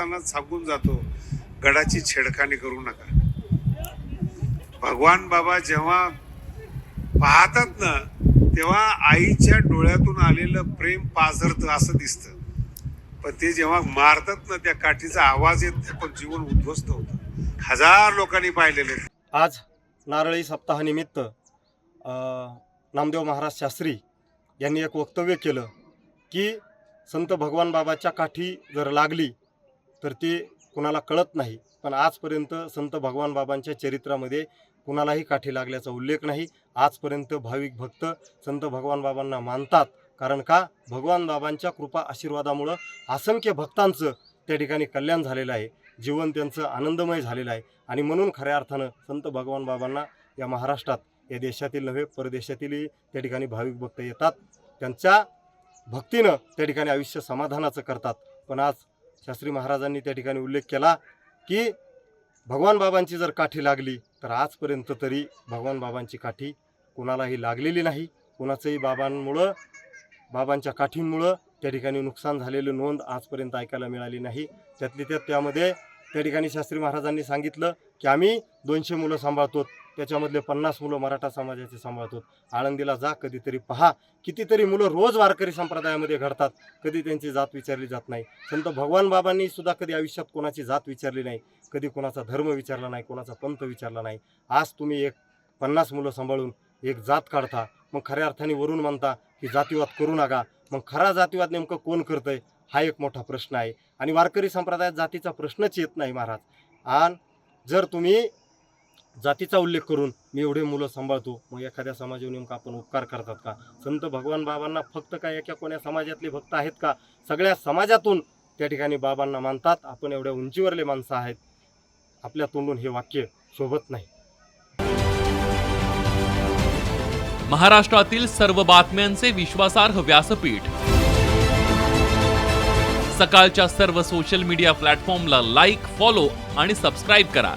असताना सांगून जातो गडाची छेडखानी करू नका. भगवान बाबा जेव्हा पाहतात ना तेव्हा आईच्या डोळ्यातून आलेलं प्रेम पाझरत असं दिसतं. पण ते जेव्हा मारतात ना त्या काठीचा आवाज येत नाही पण जीवन उद्ध्वस्त होतं. हजार लोकांनी पाहिलेले आज नारळी सप्ताहानिमित्त नामदेव महाराज शास्त्री यांनी एक वक्तव्य केलं की संत भगवान बाबाच्या काठी जर लागली तर ते कुणाला कळत नाही. पण आजपर्यंत संत भगवान बाबांच्या चरित्रामध्ये कुणालाही काठी लागल्याचा उल्लेख नाही. आजपर्यंत भाविक भक्त संत भगवान बाबांना मानतात. कारण का? भगवान बाबांच्या कृपा आशीर्वादामुळं असंख्य भक्तांचं त्या ठिकाणी कल्याण झालेलं आहे. जीवन त्यांचं आनंदमय झालेलं आहे. आणि म्हणून खऱ्या अर्थानं संत भगवान बाबांना या महाराष्ट्रात या देशातील नव्हे परदेशातीलही त्या ठिकाणी भाविक भक्त येतात. त्यांच्या भक्तीनं त्या ठिकाणी आयुष्य समाधानाचं करतात. पण आज शास्त्री महाराजांनी त्या ठिकाणी उल्लेख केला की भगवान बाबांची जर काठी लागली तर आजपर्यंत तरी भगवान बाबांची काठी कुणालाही लागलेली नाही. कुणाचंही बाबांमुळं बाबांच्या काठींमुळं त्या ठिकाणी नुकसान झालेली नोंद आजपर्यंत ऐकायला मिळाली नाही. त्यातली त्यात त्यामध्ये त्या ठिकाणी शास्त्री महाराजांनी सांगितलं की आम्ही दोनशे मुलं सांभाळतो. त्याच्यामधले पन्नास मुलं मराठा समाजाचे सांभाळतो आळंदीला जा कधीतरी पहा. कितीतरी मुलं रोज वारकरी संप्रदायामध्ये घडतात. कधी त्यांची जात विचारली जात नाही. संत भगवान बाबांनी सुद्धा कधी आयुष्यात कोणाची जात विचारली नाही. कधी कोणाचा धर्म विचारला नाही कोणाचा पंथ विचारला नाही. आज तुम्ही एक पन्नास मुलं सांभाळून एक जात काढता. मग खऱ्या अर्थाने वरून म्हणता की जातीवाद करू नका. मग खरा जातीवाद नेमकं कोण करतंय? हा एक मोठा प्रश्न आहे. आणि वारकरी संप्रदायात जातीचा प्रश्नच येत नाही महाराज. आणि जर तुम्ही जातीचा उल्लेख करून मी एवढे मुलं सांभाळतो. मग एखाद्या समाजावर नेमका आपण उपकार करतात का? संत भगवान बाबांना फक्त काय एका कोण्या समाजातले भक्त आहेत का? सगळ्या समाजातून त्या ठिकाणी बाबांना मानतात. आपण एवढ्या उंचीवरले माणसं आहेत. आपल्या तोंडून हे वाक्य शोभत नाही. महाराष्ट्रातील सर्व बातम्यांचे विश्वासार्ह व्यासपीठ. सकाळच्या सर्व सोशल मीडिया प्लॅटफॉर्मला लाईक फॉलो आणि सबस्क्राईब करा.